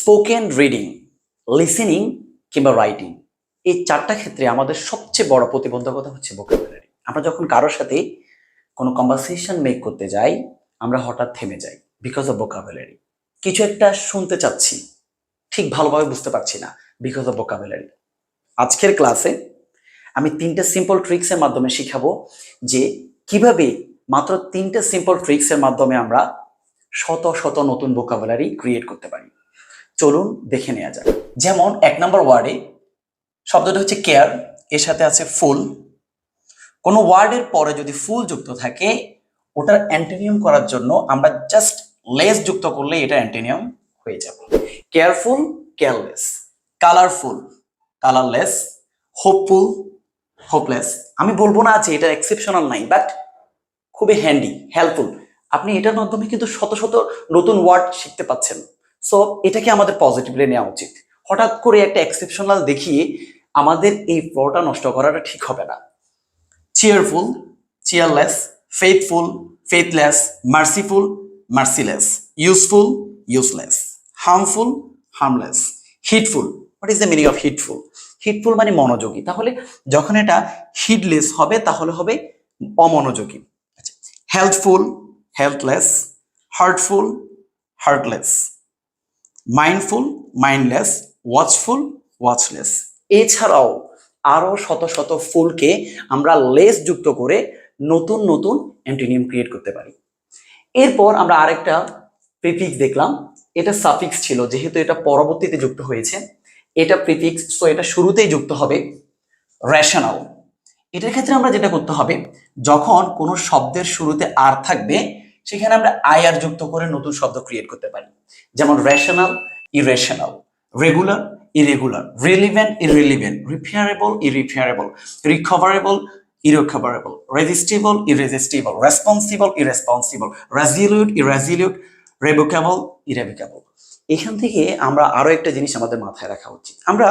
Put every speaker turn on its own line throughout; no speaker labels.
Spoken reading listening কিংবা writing এই চারটা ক্ষেত্রে আমাদের সবচেয়ে বড় প্রতিবন্ধকতা হচ্ছে ভোকাবুলারি আমরা যখন কারোর সাথে কোনো কনভারসেশন মেক করতে যাই, আমরা হঠাৎ থেমে যাই বিকজ অফ ভোকাবুলারি কিছু একটা শুনতে চাচ্ছি, ঠিক ভালোভাবে বুঝতে পারছি না বিকজ অফ ভোকাবুলারি আজকের ক্লাসে আমি তিনটে সিম্পল ট্রিক্সের মাধ্যমে শিখাবো যে কীভাবে মাত্র তিনটে সিম্পল ট্রিক্সের মাধ্যমে আমরা শত শত নতুন ভোকাবুলারি ক্রিয়েট করতে পারি। চলুন দেখে নেওয়া যাক। যেমন এক নম্বর ওয়ার্ডে শব্দটা হচ্ছে কেয়ার, এর সাথে আছে ফুল। কোনো ওয়ার্ডের পরে যদি ফুল যুক্ত থাকে, ওটার অ্যান্টেনিয়াম করার জন্য আমরা জাস্ট লেস যুক্ত করলে এটা অ্যান্টোনিয়াম হয়ে যাবে। Careful, careless. Colourful, colourless. Hopeful, hopeless. আমি বলব না যে এটা এক্সেপশনাল নাই, বাট খুবই হ্যান্ডি, হেল্পফুল। আপনি এটার মাধ্যমে কিন্তু শত শত নতুন ওয়ার্ড শিখতে পাচ্ছেন। সো এটাকে আমাদের পজিটিভলি নেওয়া উচিত। হঠাৎ করে একটা এক্সেপশনাল দেখিয়ে আমাদের এই ফ্লোটা নষ্ট করাটা ঠিক হবে না। Cheerful cheerless faithful faithless merciful merciless useful useless harmful harmless heedful what is the meaning of heedful heedful মানে মনোযোগী। তাহলে যখন এটা হিটলেস হবে, তাহলে হবে অমনোযোগী। আচ্ছা helpful helpless heartful heartless mindful mindless watchful watchless এছাড়াও আরও শত শত ফুলকে আমরা লেস যুক্ত করে নতুন নতুন অ্যান্টোনিয়াম ক্রিয়েট করতে পারি। এরপর আমরা আরেকটা প্রিফিক্স দেখলাম। এটা সাফিক্স ছিল, যেহেতু এটা পরবর্তীতে যুক্ত হয়েছে। এটা প্রিফিক্স সো এটা শুরুতেই যুক্ত হবে। রেশনাল এটার ক্ষেত্রে আমরা যেটা করতে হবে, যখন কোনো শব্দের শুরুতে আর থাকবে সেখানে আমরা আই আর যুক্ত করে নতুন শব্দ ক্রিয়েট করতে পারি। যেমন rational irrational regular irregular relevant irrelevant repairable irreparable recoverable irrecoverable resistible irresistible responsible irresponsible resolute irresolute revocable irrevocable এখান থেকে আমরা আরও একটা জিনিস আমাদের মাথায় রাখা উচিত। আমরা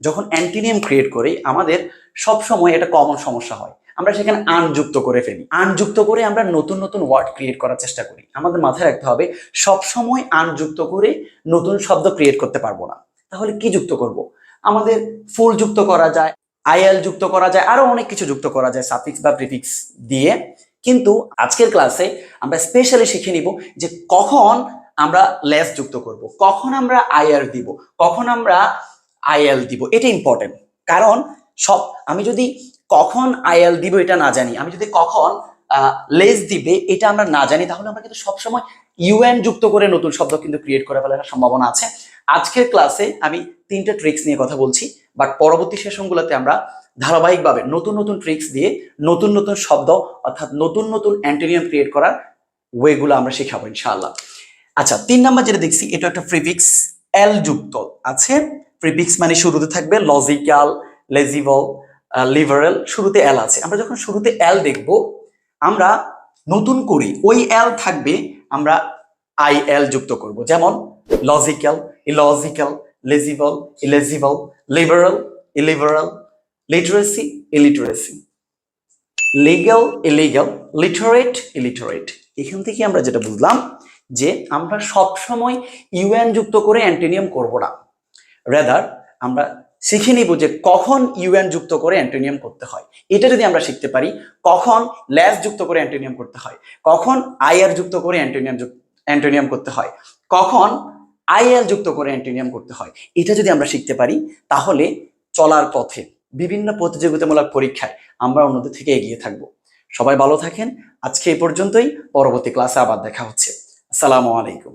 যখন অ্যান্টিনিয়াম ক্রিয়েট করি, আমাদের সব সময় এটা কমন সমস্যা হয়। আমরা সেখানে আনযুক্ত করে ফেলি। আনযুক্ত করে আমরা নতুন নতুন ওয়ার্ড ক্রিয়েট করার চেষ্টা করি। আমাদের মাথায় রাখতে হবে সব সময় আনযুক্ত করে নতুন শব্দ ক্রিয়েট করতে পারব না। তাহলে কি যুক্ত করব? আমাদের ফুল যুক্ত করা যায় আইএল যুক্ত করা যায়, আরও অনেক কিছু যুক্ত করা যায় সাফিক্স বা প্রিফিক্স দিয়ে। কিন্তু আজকের ক্লাসে আমরা স্পেশালি শিখে নিব যে কখন আমরা লেস যুক্ত করব, কখন আমরা আইআর দিব, কখন আমরা আইএল দিব, এটা ইম্পর্টেন্ট কারণ সব, আমি যদি কখন আইএল দিব এটা না জানি। আমি যদি কখন লেস দিবে, এটা আমরা না জানি, তাহলে আমরা কিন্তু সবসময় ইউএন যুক্ত করে নতুন শব্দ কিন্তু ক্রিয়েট করে ফেলার সম্ভাবনা আছে। আজকের ক্লাসে আমি তিনটা ট্রিক্স নিয়ে কথা বলছি বাট পরবর্তী সেশনগুলোতে আমরা ধারাবাহিকভাবে নতুন নতুন ট্রিক্স দিয়ে নতুন নতুন শব্দ, অর্থাৎ নতুন নতুন অ্যান্টোনিয়াম ক্রিয়েট করার ওয়েগুলো আমরা শেখাবো, ইনশাআল্লাহ। আচ্ছা তিন নাম্বার যেটা দেখছি, এটা একটা প্রিফিক্স এল যুক্ত আছে। প্রিফিক্স মানে শুরুতে থাকবে লজিক্যাল লেজিবল লিভারেল শুরুতে এল আছে। আমরা যখন শুরুতে এল দেখব, আমরা নতুন করি ওই এল থাকবে, আমরা আই এল যুক্ত করব। যেমন logical illogical legible illegible liberal illiberal literacy illiteracy legal illegal literate illiterate এখান থেকে আমরা যেটা বুঝলাম, যে আমরা সব সময় ইউএন যুক্ত করে অ্যান্টোনিয়াম করব না। রেদার আমরা শিখে নিব যে কখন ইউএন যুক্ত করে অ্যান্টোনিয়াম করতে হয়। এটা যদি আমরা শিখতে পারি, কখন ল্যাস যুক্ত করে অ্যান্টোনিয়াম করতে হয়, কখন আইআর যুক্ত করে অ্যান্টোনিয়াম অ্যান্টোনিয়াম করতে হয়, কখন আইএল যুক্ত করে অ্যান্টোনিয়াম করতে হয়, এটা যদি আমরা শিখতে পারি, তাহলে চলার পথে, বিভিন্ন প্রতিযোগিতামূলক পরীক্ষায় আমরা অন্যদের থেকে এগিয়ে থাকব। সবাই ভালো থাকেন। আজকে এই পর্যন্তই। পরবর্তী ক্লাসে আবার দেখা হচ্ছে। আসসালামু আলাইকুম।